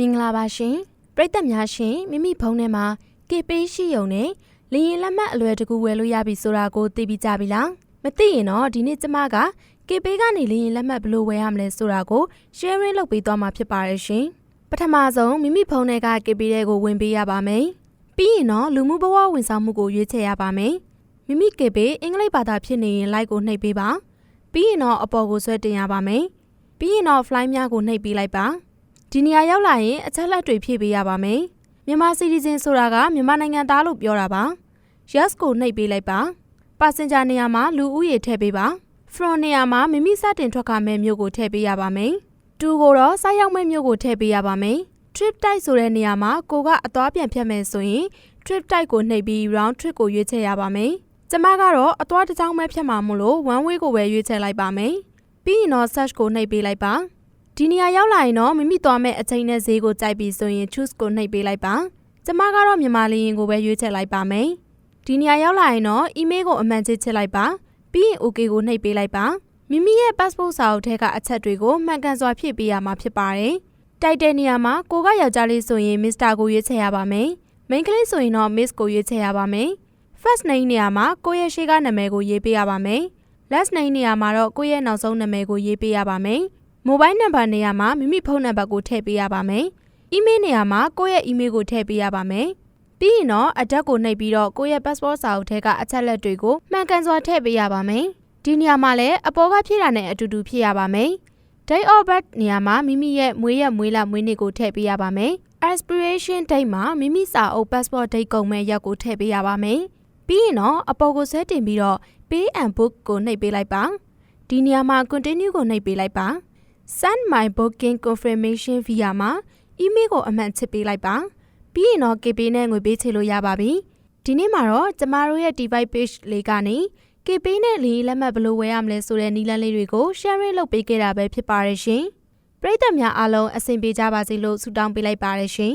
မင်္ဂလာပါရှင်ပရိသတ်များရှင်မိမိဖုန်းထဲမှာကေပေးရှိယုံနဲ့လင်းရင်လက်မှတ်အလွယ်တကူဝယ်လို့ရပြီဆိုတာကိုသိပြီးကြပြီလားမသိရင်တော့ဒီနေ့ကျမကကေပေးကနေလင်းရင်လက်မှတ်ဘယ်လိုဝယ်ရမလဲဆိုတာကို sharing လုပ်ပေးသွားမှာဖြစ်ပါတယ်ရှင်ပထမဆုံးမိမိဖုန်းထဲကကေပေးတဲ့ကိုဝင်ပေးရပါမယ်ပြီးရင်တော့လူမှုဘဝဝန်ဆောင်မှုကိုရွေးချယ်ရပါမယ်မိမိကေပေးအင်္ဂလိပ်ဘာသာဖြစ်နေရင် like ကိုနှိပ်ပေးပါပြီးရင်တော့အပေါ်ကိုဆွဲတင်ရပါမယ်ပြီးရင်တော့ fly များကိုနှိပ်ပေးလိုက်ပါ ဒီနေရာရောက်လာရင်အချက်လက်တွေဖြည့်ပေးရပါမယ်။မြန်မာ citizen ဆိုတာကမြန်မာနိုင်ငံသားလို့ပြောတာပါ။ yes ကိုနှိပ်ပေးလိုက်ပါ။ passenger နေရာမှာလူဦးရေထည့်ပေးပါ။ from နေရာမှာမိမိစတင်ထွက်ခါမဲ့မြို့ကိုထည့်ပေးရပါမယ်။ to ကိုတော့ဆိုက်ရောက်မဲ့မြို့ကိုထည့်ပေးရပါမယ်။ trip type ဆိုတဲ့နေရာမှာကိုကအသွားပြန်ဖြတ်မယ်ဆိုရင် trip type ကိုနှိပ်ပြီး round trip ကိုရွေးချယ်ရပါမယ်။ကျမကတော့အသွားတစ်ကြောင်းပဲဖြတ်မှာမို့လို့ one way ကိုပဲရွေးချယ်လိုက်ပါမယ်။ပြီးရင်တော့ search ကိုနှိပ်ပေးလိုက်ပါ။ ဒီနေရာရောက်လာရင်တော့မိမိသွားမဲ့အချိန်နဲ့ဈေးကိုကြိုက်ပြီးဆိုရင် choose ကိုနှိပ်ပေးလိုက်ပါကျမကတော့မြန်မာလင်းရင်ကိုပဲရွေးချယ်လိုက်ပါမယ်ဒီနေရာရောက်လာရင်တော့ email ကိုအမှန်ချစ်ချစ်လိုက်ပါပြီးရင် OK ကိုနှိပ်ပေးလိုက်ပါမိမိရဲ့ passport စာအုပ်ထဲကအချက်တွေကိုမှန်ကန်စွာဖြည့်ပေးရမှာဖြစ်ပါတယ်တိုက်တဲ့နေရာမှာကိုကယောက်ျားလေးဆိုရင် Mr ကိုရွေးချယ်ရပါမယ်မိန်းကလေးဆိုရင်တော့ Miss ကိုရွေးချယ်ရပါမယ် first name နေရာမှာကိုယ့်ရဲ့ရှေ့ကနာမည်ကိုရေးပေးရပါမယ် last name နေရာမှာတော့ကိုယ့်ရဲ့နောက်ဆုံးနာမည်ကိုရေးပေးရပါမယ် မိုဘိုင်းနံပါတ်နေရာမှာမိမိဖုန်းနံပါတ်ကိုထည့်ပေးရပါမယ်။အီးမေးလ်နေရာမှာကိုယ့်ရဲ့အီးမေးလ်ကိုထည့်ပေးရပါမယ်။ပြီးရင်တော့အတက်ကိုနှိပ်ပြီးတော့ကိုယ့်ရဲ့ passport စာအုပ်ထဲကအချက်လက်တွေကိုမှန်ကန်စွာထည့်ပေးရပါမယ်။ဒီနေရာမှာလည်းအပေါ်ကဖြည့်တာနဲ့အတူတူဖြည့်ရပါမယ်။ date of birth နေရာမှာမိမိရဲ့မွေးရက်မွေးလမွေးနေ့ကိုထည့်ပေးရပါမယ်။ expiration date မှာမိမိစာအုပ် passport date ကုန်မဲ့ရက်ကိုထည့်ပေးရပါမယ်။ပြီးရင်တော့အပေါ်ကိုဆွဲတင်ပြီးတော့ pay and book ကိုနှိပ်ပေးလိုက်ပါ။ဒီနေရာမှာ continue ကိုနှိပ်ပေးလိုက်ပါ။ send my booking confirmation via မှာ email ကိုအမှန်ချစ်ပေးလိုက်ပါပြီးရင်တော့ KP နဲ့ငွေပေးချေလို့ရပါပြီဒီနေ့မှာတော့ကျမတို့ရဲ့ device page လေးကနေ KP နဲ့လီလက်မှတ်ဘယ်လိုဝယ်ရမလဲဆိုတဲ့နည်းလမ်းလေးတွေကို sharing လုပ်ပေးခဲ့တာပဲဖြစ်ပါတယ်ရှင်ပရိသတ်များအားလုံးအဆင်ပြေကြပါစေလို့ဆုတောင်းပေးလိုက်ပါတယ်ရှင်